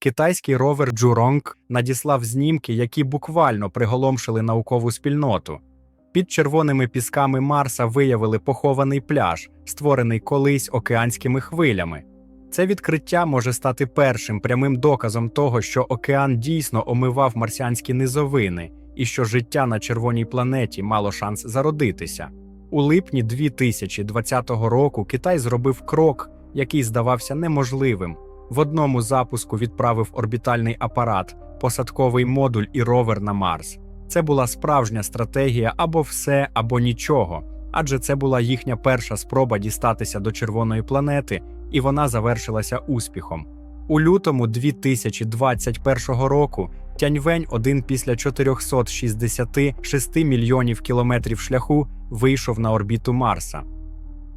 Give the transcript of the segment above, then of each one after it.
Китайський ровер Джуронг надіслав знімки, які буквально приголомшили наукову спільноту. Під червоними пісками Марса виявили похований пляж, створений колись океанськими хвилями. Це відкриття може стати першим прямим доказом того, що океан дійсно омивав марсіанські низовини і що життя на червоній планеті мало шанс зародитися. У липні 2020 року Китай зробив крок, який здавався неможливим. В одному запуску відправив орбітальний апарат, посадковий модуль і ровер на Марс. Це була справжня стратегія або все, або нічого, адже це була їхня перша спроба дістатися до червоної планети, і вона завершилася успіхом. У лютому 2021 року Тяньвень, один після 466 мільйонів кілометрів шляху, вийшов на орбіту Марса.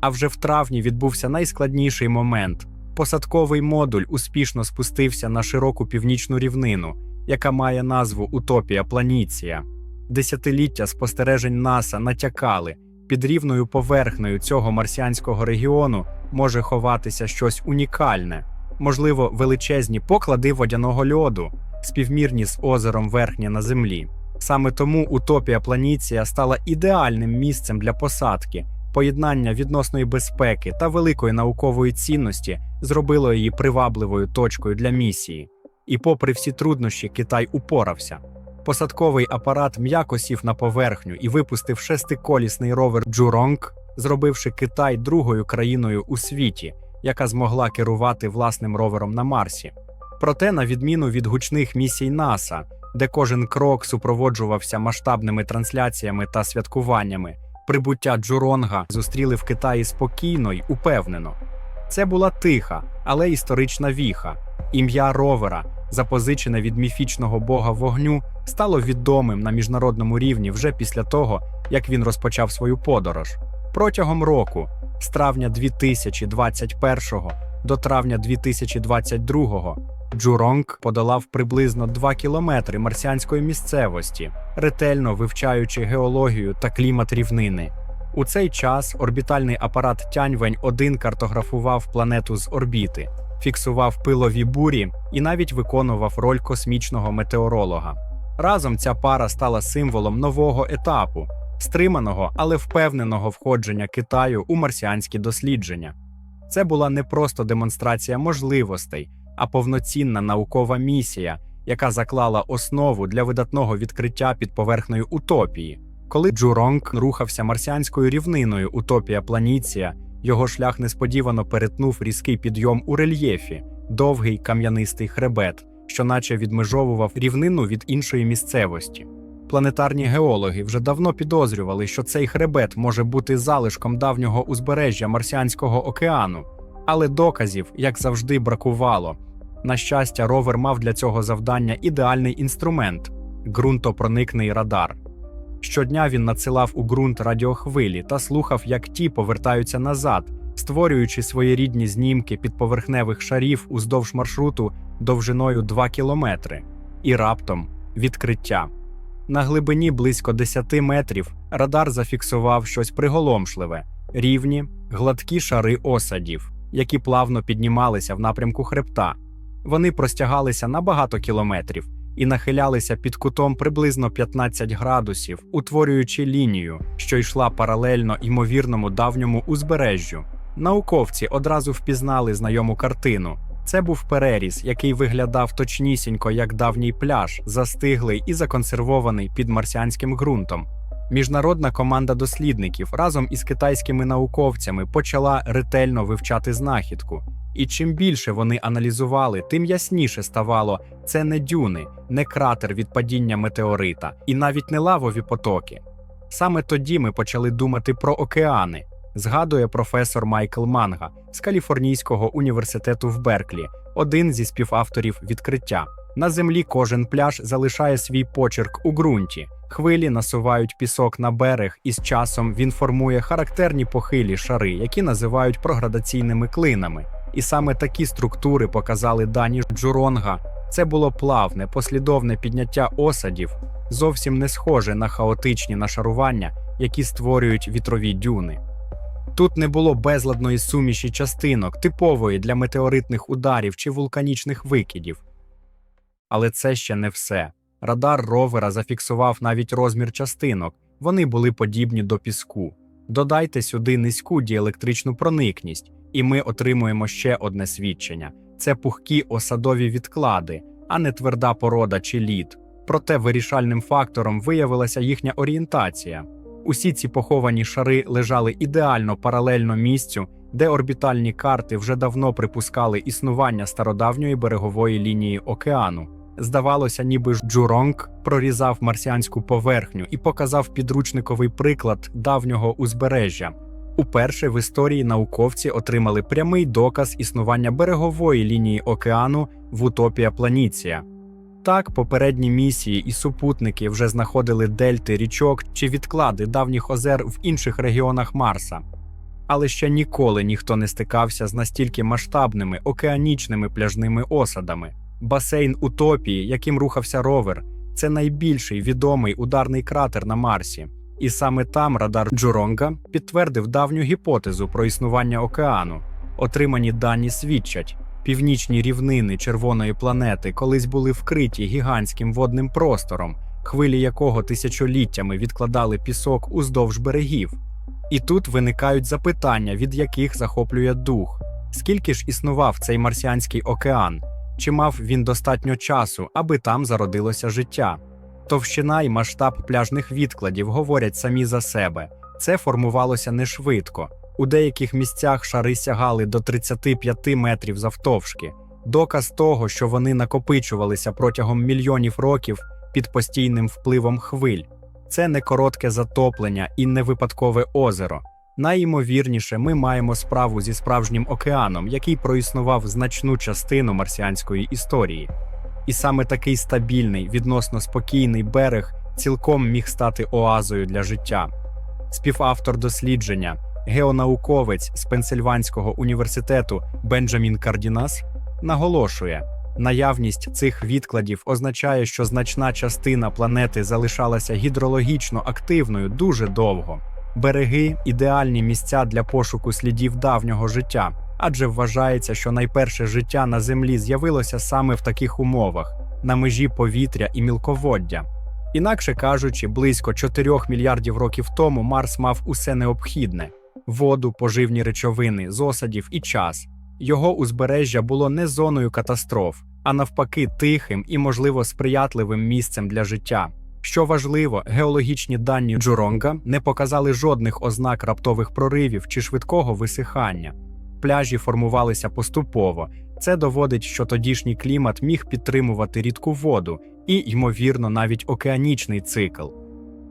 А вже в травні відбувся найскладніший момент. Посадковий модуль успішно спустився на широку північну рівнину, яка має назву Утопія Планіція. Десятиліття спостережень НАСА натякали, під рівною поверхнею цього марсіанського регіону може ховатися щось унікальне, можливо, величезні поклади водяного льоду, співмірні з озером верхнє на землі. Саме тому Утопія Планіція стала ідеальним місцем для посадки. Поєднання відносної безпеки та великої наукової цінності зробило її привабливою точкою для місії. І, попри всі труднощі, Китай упорався. Посадковий апарат м'яко сів на поверхню і випустив шестиколісний ровер Джуронг, зробивши Китай другою країною у світі, яка змогла керувати власним ровером на Марсі. Проте, на відміну від гучних місій НАСА, де кожен крок супроводжувався масштабними трансляціями та святкуваннями, прибуття Джуронга зустріли в Китаї спокійно й упевнено. Це була тиха, але історична віха. Ім'я ровера, запозичене від міфічного бога вогню, стало відомим на міжнародному рівні вже після того, як він розпочав свою подорож. Протягом року, з травня 2021 до травня 2022, Джуронг подолав приблизно 2 кілометри марсіанської місцевості, ретельно вивчаючи геологію та клімат рівнини. У цей час орбітальний апарат Тяньвень 1 картографував планету з орбіти, фіксував пилові бурі і навіть виконував роль космічного метеоролога. Разом ця пара стала символом нового етапу, стриманого, але впевненого входження Китаю у марсіанські дослідження. Це була не просто демонстрація можливостей, а повноцінна наукова місія, яка заклала основу для видатного відкриття під поверхнею утопії. Коли Джуронг рухався марсіанською рівниною Утопія Планіція, його шлях несподівано перетнув різкий підйом у рельєфі, довгий кам'янистий хребет, що наче відмежовував рівнину від іншої місцевості. Планетарні геологи вже давно підозрювали, що цей хребет може бути залишком давнього узбережжя Марсіанського океану, але доказів, як завжди, бракувало. На щастя, ровер мав для цього завдання ідеальний інструмент ґрунтопроникний радар. Щодня він надсилав у ґрунт радіохвилі та слухав, як ті повертаються назад, створюючи своєрідні знімки підповерхневих шарів уздовж маршруту довжиною 2 кілометри. І раптом відкриття. На глибині близько 10 метрів радар зафіксував щось приголомшливе: рівні, гладкі шари осадів, які плавно піднімалися в напрямку хребта. Вони простягалися на багато кілометрів і нахилялися під кутом приблизно 15 градусів, утворюючи лінію, що йшла паралельно ймовірному давньому узбережжю. Науковці одразу впізнали знайому картину. Це був переріз, який виглядав точнісінько як давній пляж, застиглий і законсервований під марсіанським ґрунтом. Міжнародна команда дослідників разом із китайськими науковцями почала ретельно вивчати знахідку. І чим більше вони аналізували, тим ясніше ставало це не дюни, не кратер від падіння метеорита, і навіть не лавові потоки. Саме тоді ми почали думати про океани, згадує професор Майкл Манга з Каліфорнійського університету в Берклі, один зі співавторів відкриття. На землі кожен пляж залишає свій почерк у ґрунті. Хвилі насувають пісок на берег, і з часом він формує характерні похилі шари, які називають проградаційними клинами. І саме такі структури показали дані Джуронга. Це було плавне, послідовне підняття осадів, зовсім не схоже на хаотичні нашарування, які створюють вітрові дюни. Тут не було безладної суміші частинок, типової для метеоритних ударів чи вулканічних викидів. Але це ще не все. Радар ровера зафіксував навіть розмір частинок, вони були подібні до піску. Додайте сюди низьку діелектричну проникність, і ми отримуємо ще одне свідчення: це пухкі осадові відклади, а не тверда порода чи лід. Проте вирішальним фактором виявилася їхня орієнтація. Усі ці поховані шари лежали ідеально паралельно місцю, де орбітальні карти вже давно припускали існування стародавньої берегової лінії океану. Здавалося, ніби Джуронг прорізав марсіанську поверхню і показав підручниковий приклад давнього узбережжя. Уперше в історії науковці отримали прямий доказ існування берегової лінії океану в Утопія Планіція. Так, попередні місії і супутники вже знаходили дельти річок чи відклади давніх озер в інших регіонах Марса. Але ще ніколи ніхто не стикався з настільки масштабними океанічними пляжними осадами. Басейн Утопії, яким рухався ровер, це найбільший відомий ударний кратер на Марсі. І саме там радар Джуронга підтвердив давню гіпотезу про існування океану. Отримані дані свідчать, північні рівнини червоної планети колись були вкриті гігантським водним простором, хвилі якого тисячоліттями відкладали пісок уздовж берегів. І тут виникають запитання, від яких захоплює дух: скільки ж існував цей марсіанський океан? Чи мав він достатньо часу, аби там зародилося життя? Товщина і масштаб пляжних відкладів говорять самі за себе. Це формувалося не швидко. У деяких місцях шари сягали до 35 метрів завтовшки. Доказ того, що вони накопичувалися протягом мільйонів років під постійним впливом хвиль. Це не коротке затоплення і не випадкове озеро. Найімовірніше, ми маємо справу зі справжнім океаном, який проіснував значну частину марсіанської історії. І саме такий стабільний, відносно спокійний берег цілком міг стати оазою для життя. Співавтор дослідження, геонауковець з Пенсильванського університету Бенджамін Кардінас наголошує, наявність цих відкладів означає, що значна частина планети залишалася гідрологічно активною дуже довго. Береги ідеальні місця для пошуку слідів давнього життя, адже вважається, що найперше життя на землі з'явилося саме в таких умовах на межі повітря і мілководдя. Інакше кажучи, близько 4 мільярдів років тому Марс мав усе необхідне: воду, поживні речовини, зосадів і час. Його узбережжя було не зоною катастроф, а навпаки, тихим і, можливо, сприятливим місцем для життя. Що важливо, геологічні дані Джуронга не показали жодних ознак раптових проривів чи швидкого висихання. Пляжі формувалися поступово. Це доводить, що тодішній клімат міг підтримувати рідку воду і, ймовірно, навіть океанічний цикл.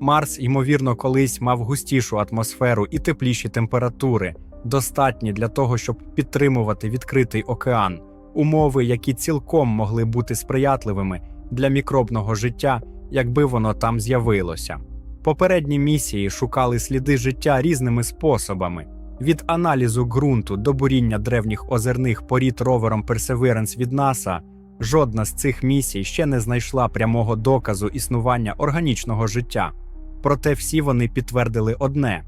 Марс, ймовірно, колись мав густішу атмосферу і тепліші температури, достатні для того, щоб підтримувати відкритий океан, умови, які цілком могли бути сприятливими для мікробного життя якби воно там з'явилося. Попередні місії шукали сліди життя різними способами: від аналізу ґрунту до буріння древніх озерних порід ровером Perseverance від НАСА. Жодна з цих місій ще не знайшла прямого доказу існування органічного життя. Проте всі вони підтвердили одне: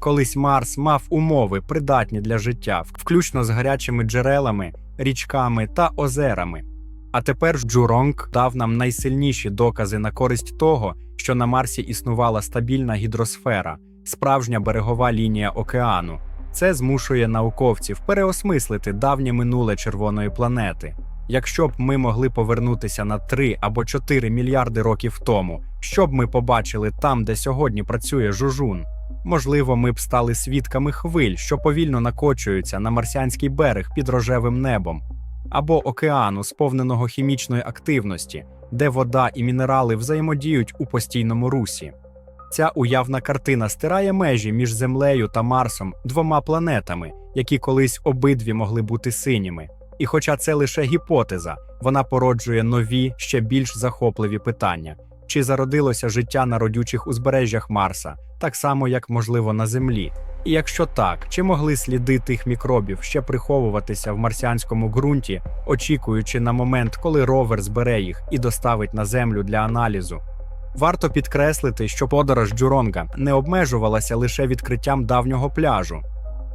колись Марс мав умови, придатні для життя, включно з гарячими джерелами, річками та озерами. А тепер Джуронг дав нам найсильніші докази на користь того, що на Марсі існувала стабільна гідросфера, справжня берегова лінія океану. Це змушує науковців переосмислити давнє минуле червоної планети. Якщо б ми могли повернутися на 3 або 4 мільярди років тому, що б ми побачили там, де сьогодні працює жужун? Можливо, ми б стали свідками хвиль, що повільно накочуються на марсіанський берег під рожевим небом або океану, сповненого хімічної активності, де вода і мінерали взаємодіють у постійному русі. Ця уявна картина стирає межі між Землею та Марсом двома планетами, які колись обидві могли бути синіми. І хоча це лише гіпотеза, вона породжує нові, ще більш захопливі питання: чи зародилося життя на родючих узбережжях Марса, так само як можливо на Землі. І якщо так, чи могли сліди тих мікробів ще приховуватися в марсіанському ґрунті, очікуючи на момент, коли ровер збере їх і доставить на землю для аналізу? Варто підкреслити, що подорож Джуронга не обмежувалася лише відкриттям давнього пляжу.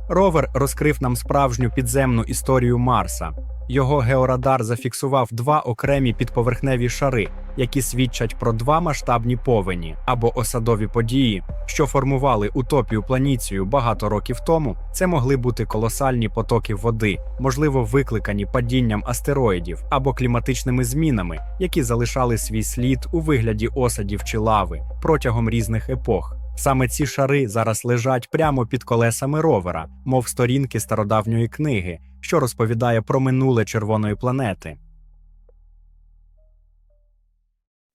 Ровер розкрив нам справжню підземну історію Марса. Його георадар зафіксував два окремі підповерхневі шари, які свідчать про два масштабні повені або осадові події, що формували утопію планіцію багато років тому. Це могли бути колосальні потоки води, можливо, викликані падінням астероїдів або кліматичними змінами, які залишали свій слід у вигляді осадів чи лави протягом різних епох. Саме ці шари зараз лежать прямо під колесами ровера, мов сторінки стародавньої книги, що розповідає про минуле червоної планети.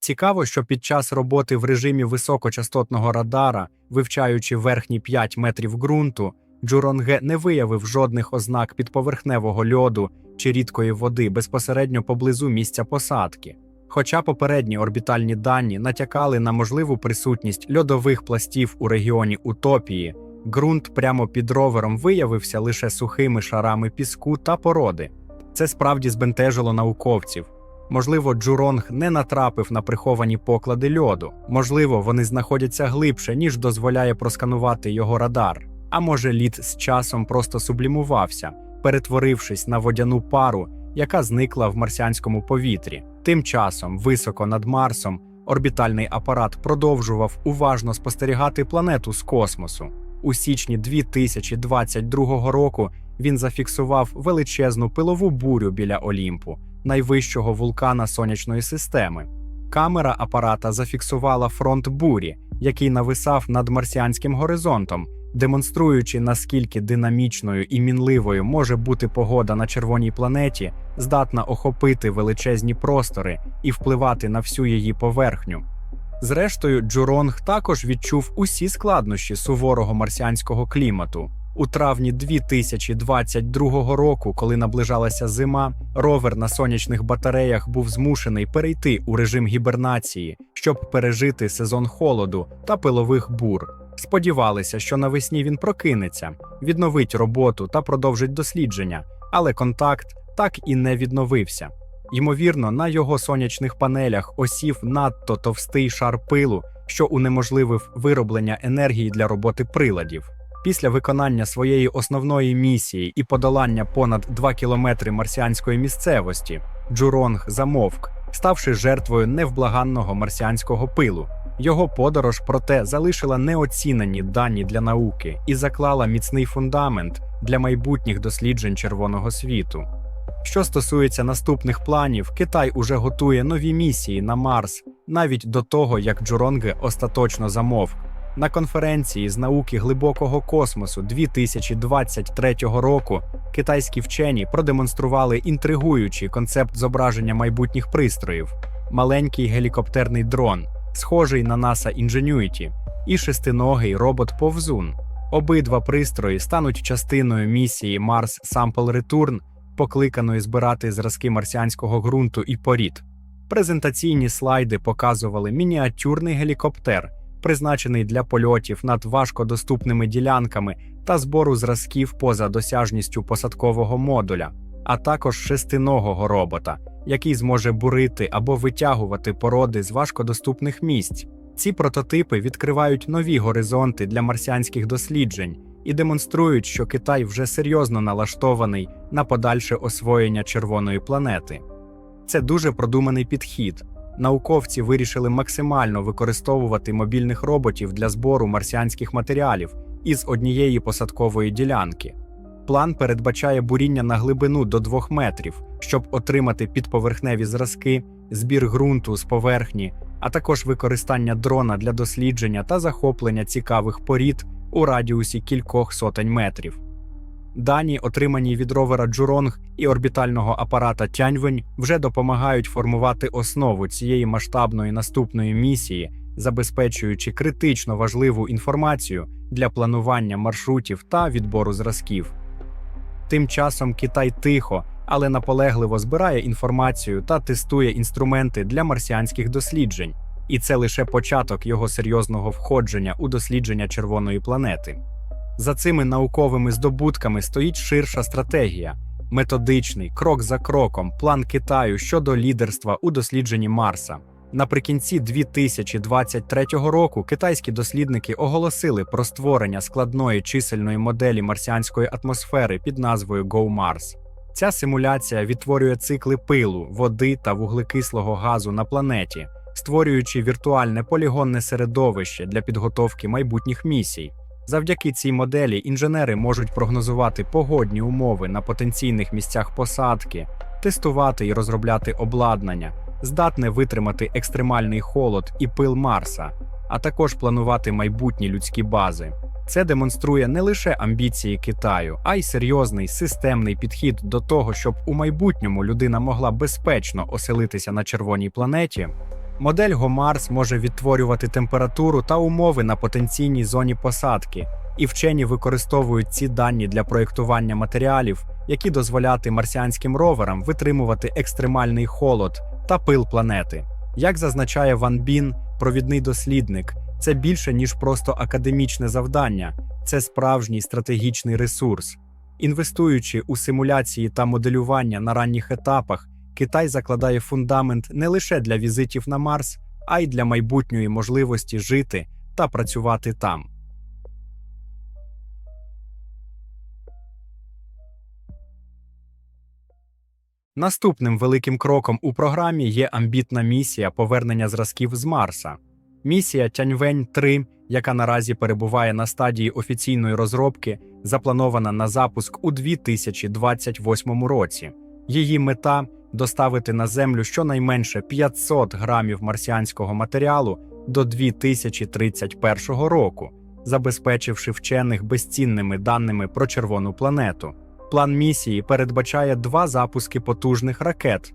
Цікаво, що під час роботи в режимі високочастотного радара, вивчаючи верхні 5 метрів ґрунту, Джуронге не виявив жодних ознак підповерхневого льоду чи рідкої води безпосередньо поблизу місця посадки. Хоча попередні орбітальні дані натякали на можливу присутність льодових пластів у регіоні Утопії, ґрунт прямо під ровером виявився лише сухими шарами піску та породи. Це справді збентежило науковців. Можливо, Джуронг не натрапив на приховані поклади льоду, можливо, вони знаходяться глибше, ніж дозволяє просканувати його радар. А може, лід з часом просто сублімувався, перетворившись на водяну пару, яка зникла в марсіанському повітрі. Тим часом, високо над Марсом, орбітальний апарат продовжував уважно спостерігати планету з космосу. У січні 2022 року він зафіксував величезну пилову бурю біля Олімпу, найвищого вулкана сонячної системи. Камера апарата зафіксувала фронт бурі, який нависав над марсіанським горизонтом, демонструючи наскільки динамічною і мінливою може бути погода на червоній планеті, здатна охопити величезні простори і впливати на всю її поверхню. Зрештою, Джуронг також відчув усі складнощі суворого марсіанського клімату. У травні 2022 року, коли наближалася зима, ровер на сонячних батареях був змушений перейти у режим гібернації, щоб пережити сезон холоду та пилових бур. Сподівалися, що навесні він прокинеться, відновить роботу та продовжить дослідження, але контакт так і не відновився. Ймовірно, на його сонячних панелях осів надто товстий шар пилу, що унеможливив вироблення енергії для роботи приладів. Після виконання своєї основної місії і подолання понад 2 кілометри марсіанської місцевості, Джуронг замовк, ставши жертвою невблаганного марсіанського пилу. Його подорож, проте, залишила неоцінені дані для науки і заклала міцний фундамент для майбутніх досліджень червоного світу. Що стосується наступних планів, Китай уже готує нові місії на Марс навіть до того, як Джуронге остаточно замовк. На конференції з науки глибокого космосу 2023 року китайські вчені продемонстрували інтригуючий концепт зображення майбутніх пристроїв: маленький гелікоптерний дрон, схожий на NASA Ingenuity, і шестиногий робот-повзун. Обидва пристрої стануть частиною місії Mars Sample Return, покликаної збирати зразки марсіанського ґрунту і порід. Презентаційні слайди показували мініатюрний гелікоптер, призначений для польотів над важкодоступними ділянками та збору зразків поза досяжністю посадкового модуля, а також шестиногого робота, який зможе бурити або витягувати породи з важкодоступних місць. Ці прототипи відкривають нові горизонти для марсіанських досліджень і демонструють, що Китай вже серйозно налаштований на подальше освоєння червоної планети. Це дуже продуманий підхід. Науковці вирішили максимально використовувати мобільних роботів для збору марсіанських матеріалів із однієї посадкової ділянки. План передбачає буріння на глибину до 2 метрів, щоб отримати підповерхневі зразки, збір ґрунту з поверхні, а також використання дрона для дослідження та захоплення цікавих порід у радіусі кількох сотень метрів. Дані, отримані від ровера Джуронг і орбітального апарата Тяньвень, вже допомагають формувати основу цієї масштабної наступної місії, забезпечуючи критично важливу інформацію для планування маршрутів та відбору зразків. Тим часом Китай тихо, але наполегливо збирає інформацію та тестує інструменти для марсіанських досліджень, і це лише початок його серйозного входження у дослідження червоної планети. За цими науковими здобутками стоїть ширша стратегія, методичний, крок за кроком, план Китаю щодо лідерства у дослідженні Марса. Наприкінці 2023 року китайські дослідники оголосили про створення складної чисельної моделі марсіанської атмосфери під назвою GoMars. Ця симуляція відтворює цикли пилу, води та вуглекислого газу на планеті, створюючи віртуальне полігонне середовище для підготовки майбутніх місій. Завдяки цій моделі інженери можуть прогнозувати погодні умови на потенційних місцях посадки, тестувати і розробляти обладнання, здатне витримати екстремальний холод і пил Марса, а також планувати майбутні людські бази. Це демонструє не лише амбіції Китаю, а й серйозний системний підхід до того, щоб у майбутньому людина могла безпечно оселитися на червоній планеті. Модель GoMars може відтворювати температуру та умови на потенційній зоні посадки, і вчені використовують ці дані для проєктування матеріалів, які дозволяти марсіанським роверам витримувати екстремальний холод та пил планети. Як зазначає Ван Бін, провідний дослідник, це більше ніж просто академічне завдання, це справжній стратегічний ресурс. Інвестуючи у симуляції та моделювання на ранніх етапах, Китай закладає фундамент не лише для візитів на Марс, а й для майбутньої можливості жити та працювати там. Наступним великим кроком у програмі є амбітна місія повернення зразків з Марса. Місія Тяньвень 3 яка наразі перебуває на стадії офіційної розробки, запланована на запуск у 2028 році. Її мета доставити на Землю щонайменше 500 грамів марсіанського матеріалу до 2031 року, забезпечивши вчених безцінними даними про червону планету. План місії передбачає два запуски потужних ракет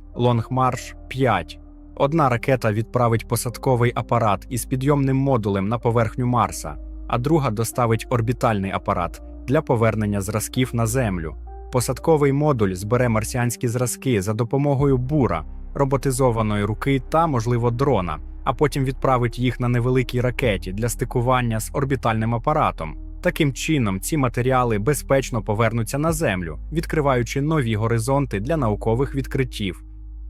March 5 Одна ракета відправить посадковий апарат із підйомним модулем на поверхню Марса, а друга доставить орбітальний апарат для повернення зразків на Землю. Посадковий модуль збере марсіанські зразки за допомогою бура, роботизованої руки та, можливо, дрона, а потім відправить їх на невеликій ракеті для стикування з орбітальним апаратом. Таким чином, ці матеріали безпечно повернуться на Землю, відкриваючи нові горизонти для наукових відкриттів.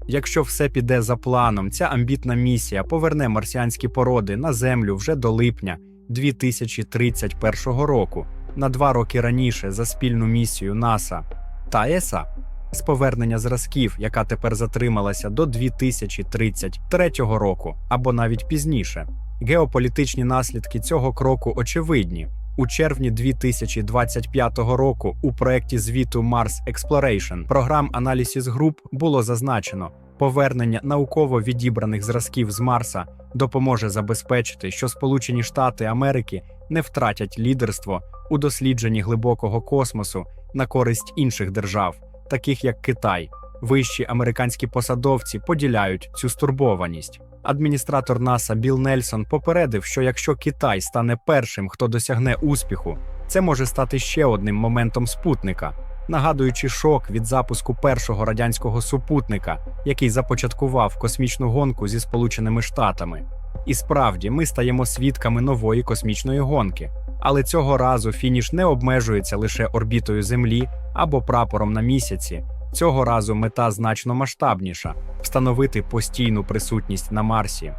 Якщо все піде за планом, ця амбітна місія поверне марсіанські породи на Землю вже до липня 2031 року, на два роки раніше за спільну місію НАСА та ЕСА з повернення зразків, яка тепер затрималася до 2033 року або навіть пізніше. Геополітичні наслідки цього кроку очевидні. У червні 2025 року у проєкті звіту Mars Exploration програм Analysis Group було зазначено, повернення науково відібраних зразків з Марса допоможе забезпечити, що Сполучені Штати Америки не втратять лідерство у дослідженні глибокого космосу на користь інших держав, таких як Китай. Вищі американські посадовці поділяють цю стурбованість. Адміністратор НАСА Біл Нельсон попередив, що якщо Китай стане першим, хто досягне успіху, це може стати ще одним моментом спутника, нагадуючи шок від запуску першого радянського супутника, який започаткував космічну гонку зі Сполученими Штатами. І справді ми стаємо свідками нової космічної гонки, але цього разу фініш не обмежується лише орбітою Землі або прапором на місяці. Цього разу мета значно масштабніша встановити постійну присутність на Марсі.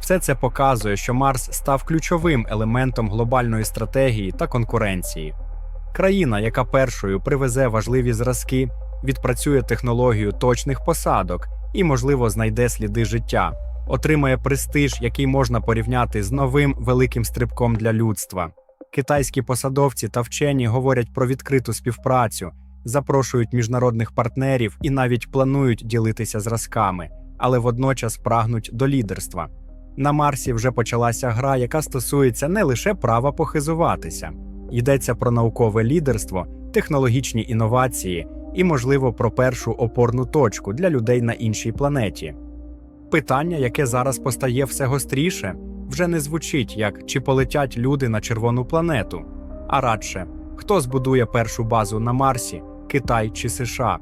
Все це показує, що Марс став ключовим елементом глобальної стратегії та конкуренції. Країна, яка першою привезе важливі зразки, відпрацює технологію точних посадок і, можливо, знайде сліди життя, отримає престиж, який можна порівняти з новим великим стрибком для людства. Китайські посадовці та вчені говорять про відкриту співпрацю запрошують міжнародних партнерів і навіть планують ділитися зразками, але водночас прагнуть до лідерства. На Марсі вже почалася гра, яка стосується не лише права похизуватися, йдеться про наукове лідерство, технологічні інновації і, можливо, про першу опорну точку для людей на іншій планеті. Питання, яке зараз постає все гостріше, вже не звучить як чи полетять люди на червону планету, а радше хто збудує першу базу на Марсі, Китай чи США.